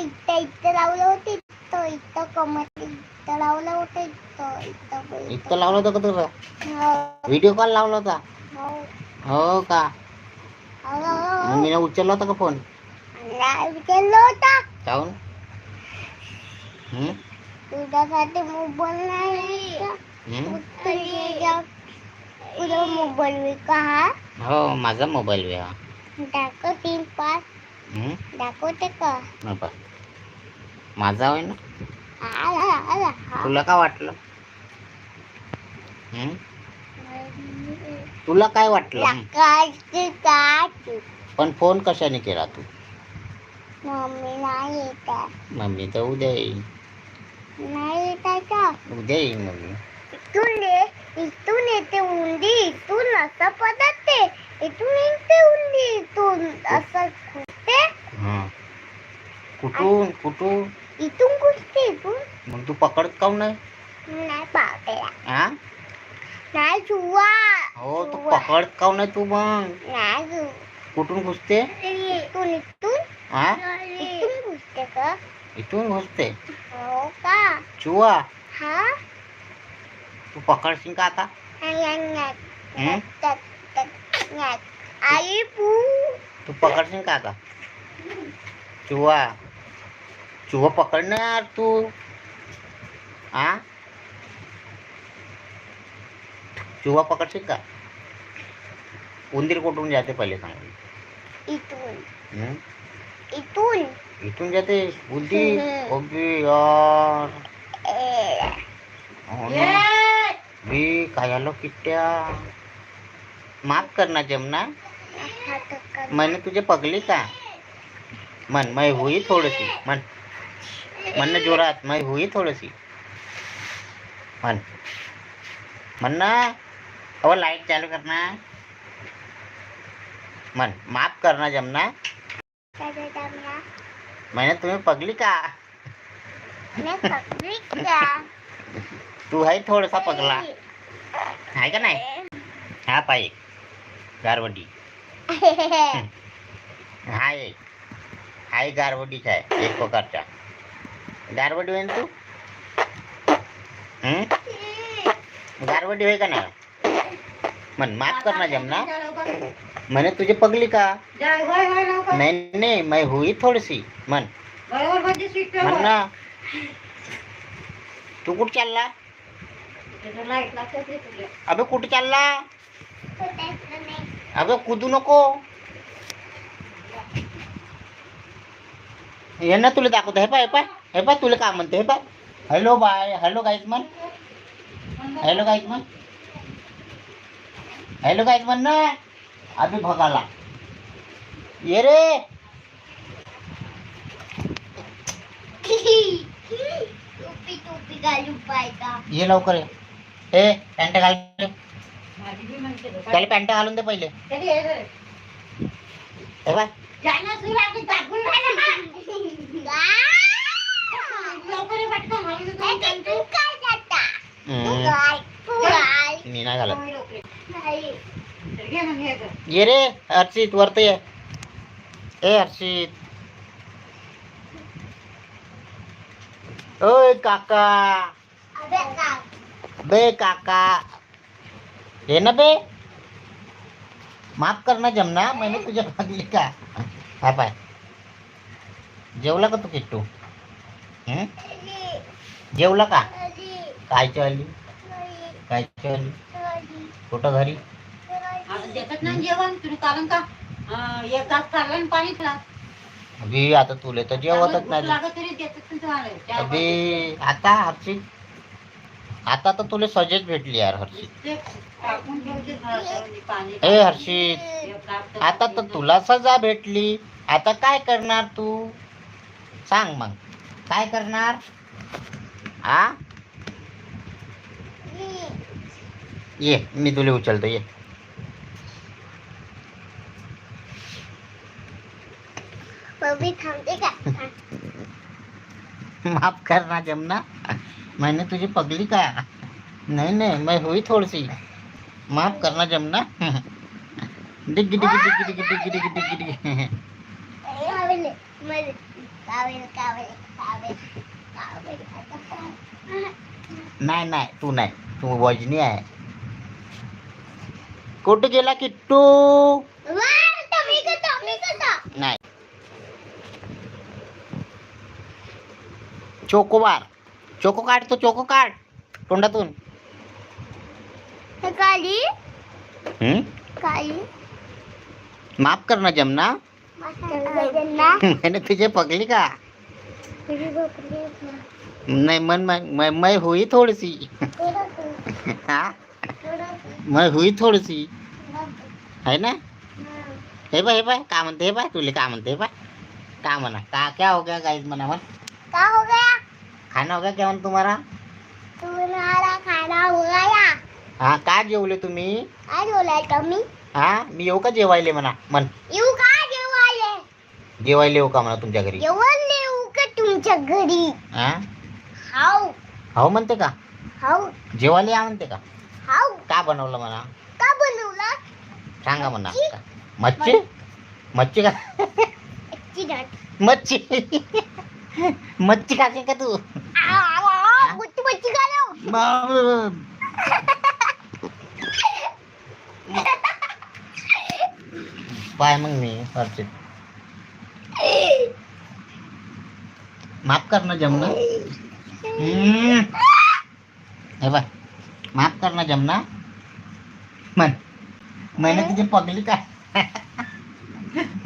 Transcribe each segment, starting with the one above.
इथं इथं लावलं होतं इथं इथं कमर इथं लावलं होतं इथं इथं लावलं होतं का तुला हो व्हिडिओ कॉल लावला होता हो हो का. मग मी उचलला होता का फोन केलं होता हम्म? तुझ्यासाठी मोबाईल नाही का? हम्म? तुझ्या तुझा मोबाईल विका हा हो माझा मोबाईल वे हा दाखव तीन पाच हम्म? दाखवते का. माझा होय ना. तुला का वाटलं? तुला काय वाटलं? पण फोन कशाने केला तू? मम्मी तर उद्या येईल. उद्या येईल मम्मी. इथून इथून येते उंदी इथून असं पडते इथून येते उंदी इथून असं हा कुठून कुठून? इथून इथून मग तू पकडत काऊन नाही? नाही पावतेला हा नाही जुवा. हो तू जुवा. पकडत काऊन नाही तू मग? नाही जु कुठून घुसते? इथून इथून? हा इथून घुसते का इथून घुसते? हो का? चुवा हा? तू पकडशील का आता? हं? आई पू तू पकडशील का आता? चुवा चुवा पकडणार तू? हा चुवा पकडशील का उंदीर कुठून जाते पहिले सांग इथून हं? इथून इथून जाते? उंदीर हम्म. ओबे यार। ए, हो ना. बे काय झालं किट्ट्या? माफ़ करना जमना. मैंने तुझे पगली का? मन मैं हुई थोड़ी सी। मन मन ने जोरात मैं हुई थोड़ी सी मन मन ना अब लाइट चालू करना मन माफ़ करना जमना काय? मैंने तुम्हें पगली का? तू है थोड़ा सा पगला है का नाही हा पाय गारवडी हाय हाय गारवडीचा आहे एक प्रकारचा गारवडी होय ना तू? हं? गारवडी होय का नाही? मन माफ़ करना जमना. मैंने तुझे पगली का? नहीं नहीं मैं हुई थोड़ी सी मन मन ना. तू कुठं चालला? अबे कुठे चालला? सुटायचं नाही. अगं कुदू नको. हे ना तुला दाखवतो. हे पाय हे पाय. हे पाय तुला काय म्हणते हे पाय हॅलो बाय. हॅलो गाईज म्हण. हॅलो गाईज म्हण. हॅलो गाईज म्हण ना. अभि भगाला. ये रे. टोपी टोपी ये लवकर ये. ए पॅन्ट घाल. त्याला पॅन्ट घालून दे पहिले. हे बाय मी नाही घालत. ये रे हर्षित वरत ये. ए हर्षित. ओय काका. बे काका. हे ना बे. माफ़ करना जमना. मैंने तुझ्या भागली का? हा पाय. जेवला का तू किट्टू? जेवला का? काय आली? काय आली? कुठं घरी? जेवण? तुला कारण का? एक तास चालला पाणी पिला. अभि आता तुले तर जेवतच नाही. देतात अभि आता हर्षित आता तर तुला सजेच भेटली यार हर्षित ए हर्षित आता तर तुला सजा भेटली. आता काय करणार तू? सांग मग. काय करणार आ ये मी तुला उचलतो ये बबी थांबते का माफ़ करना जमना मैंने तुझे पगली का नहीं नहीं मैं हुई थोड़ी सी माफ़ करना जमना डिग्गी डिग्गी डिग्गी डिग्गी डिग्गी डिग्गी डिग्गी ए, नाही नाही तू नाही तू वजनी आहे कुठे गेला किट्टू. नाही। चोकोबार चोको काढ तो चोको काढ तोंडातून हे काली। हम्म? काली। माफ़ कर ना जमना। मैंने तुझे पकड़ी का नहीं मन मैं मैं, हुई थोड़ी सी हाँ? मैं हुई थोडी सी है ना? हे. बा हे बा का म्हणते हे बा तुले का म्हणते हे बा. का म्हणा का क्या हो गया गाइस म्हणा म्हण. क्या हो गया? खाना हो गया क्या म्हण तुम्हाला? तुम्हारा खाना हो गया. हा का जेवले तुम्ही? काय बोलाय तुम्ही हा मी येऊ का जेवायले म्हणा म्हण. येऊ का जेवायले? जेवायला येऊ का म्हणा तुमच्या घरी? जेवण का तुमच्या घरी. हा हाव. हो म्हणते का? हाव. जेवायला या म्हणते का? हाव. का बनवलं म्हणा? का बनवला? सांगा म्हणा मच्छी. मच्छी? का? चिकन मच्छी. मच्छी खाते का तू? गुच्ची बच्ची घालव मग पाय मग मी हर्षित माफ़ कर ना जमना। हम्म. हे माफ़ कर ना जमना। मन मैंने तुझे पगली का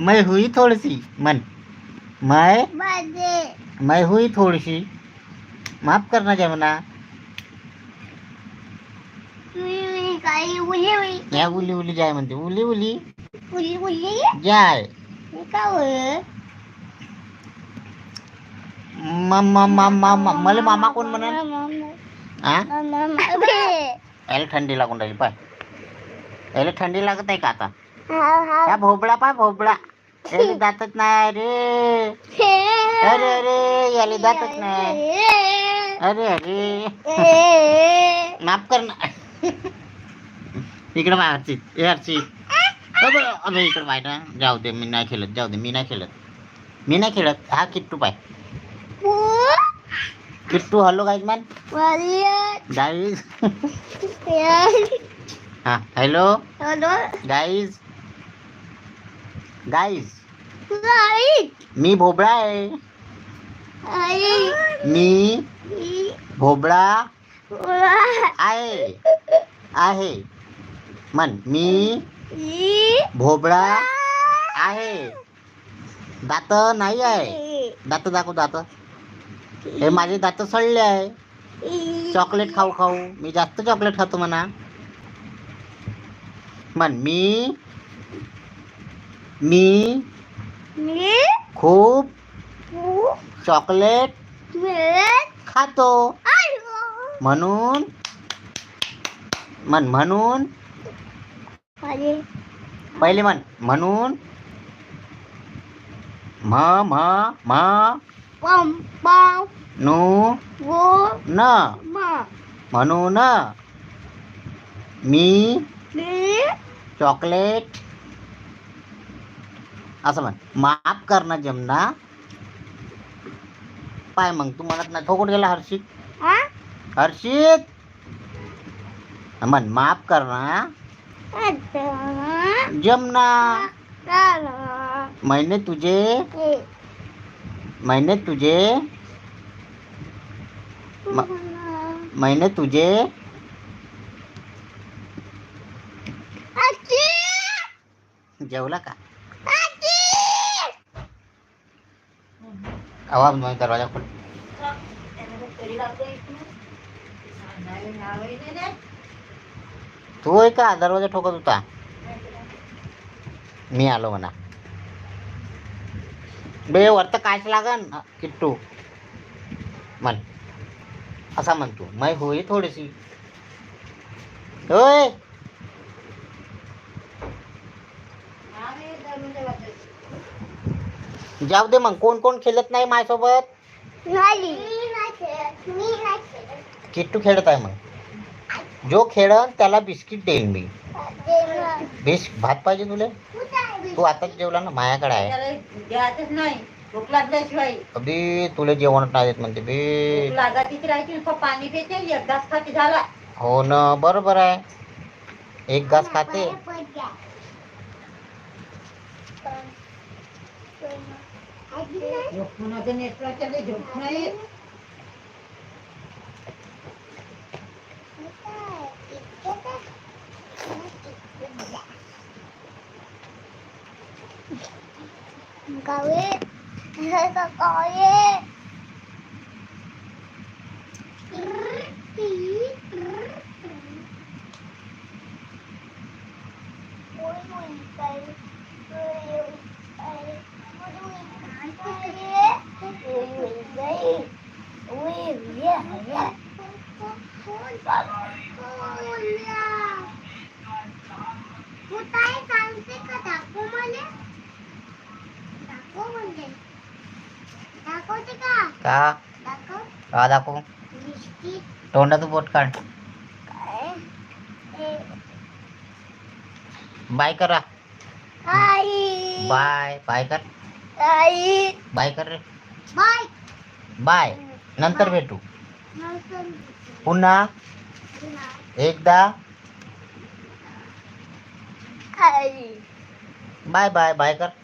मैं हुई थोड़ी सी मन। मैं मैं हुई थोड़ी सी माफ़ करना जमना। उली उली। या उली उली म्हणते उली उली। उली उली? जाय मी का होय मामा मामा मला मामा कोण म्हणा हा याला थंडी लागून राहिली पाय. याला थंडी लागत आहे का आता? हा भोबळा पाय भोबळा याला दातच नाही रे अरे अरे. याला दातच नाही. अरे अरे. माफ कर ना. इकडे हर्षित ए हर्षित अबे इकडे ना. जाऊ दे मी नाही खेळत जाऊ दे मी नाही खेळत. मी नाही खेळत. हा किट्टू पाय. Kittu hello guys man guys हा हॅलो। गाईज गाईज मी भोबळा आहे मी भोबळा आहे आहे। मन मी भोबळा आहे। दात नाही आहे। दात दाखव दात. हे माझे दात सडले आहे. चॉकलेट खाऊ खाऊ. मी जास्त चॉकलेट खातो म्हणा. म्हण मी मी खूप चॉकलेट खातो. म्हणून म्हण म्हणून पहिले म्हण म्हणून म म म नु वो न. मा. म्हणून मी. चॉकलेट. असं म्हण. माफ करणं जमना. पाय मग तू म्हणत नाही. तो कुठे गेला हर्षित? हर्षित? म्हण माफ करणं आता जमना. मैंने तुझे मैंने तुझे मैंने तुझे जेवला का। आवाज़ नाही दरवाज़ा खोल। तू का दरवाज़ा ठोकत होता मी आलो म्हणा। बे वरत काच लागन. किट्टू. म्हण. असा म्हणतो मै होई थोडीशी. होय. जाऊ दे मग. कोण कोण खेळत नाही माझ्यासोबत? झाली. मी नाही खेळत. मी नाही खेळत. किट्टू खेळत आहे मग. जो खेळन त्याला बिस्किट देईन मी. बिस भात पाहिजे तुले? तू आताच जेवला ना? माझ्याकडे आहे. द्यायचंच नाही भूक लागल्याशिवाय. अबे तुला जेवण नाही देत म्हणते बे. भूक लागातीच राहायची नुसतं पाणी पिते एकदाच खाते झाला. हो ना बरोबर आहे. एक घास खाते. झोपून नेटवर्क झोप नाही. gawe. Kokoe ngerti কোথায় কালকে কথা दाखवते का? का? दाखव। का दाखवू? बिस्किट बोट काढ. बाय करा आई बाय. बाय कर. आई बाय कर रे. बाय. बाय. नंतर भेटू. पुन्हा एकदा. बाय बाय बाय कर.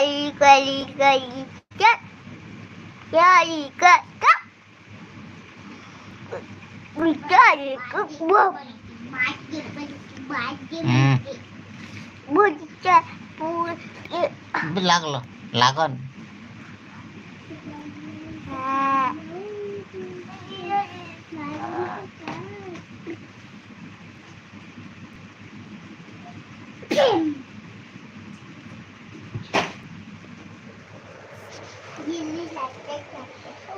cây cây cây chết cây cây cắt bị chơi cướp bơm bơm chơi bơm lạc rồi lạc rồi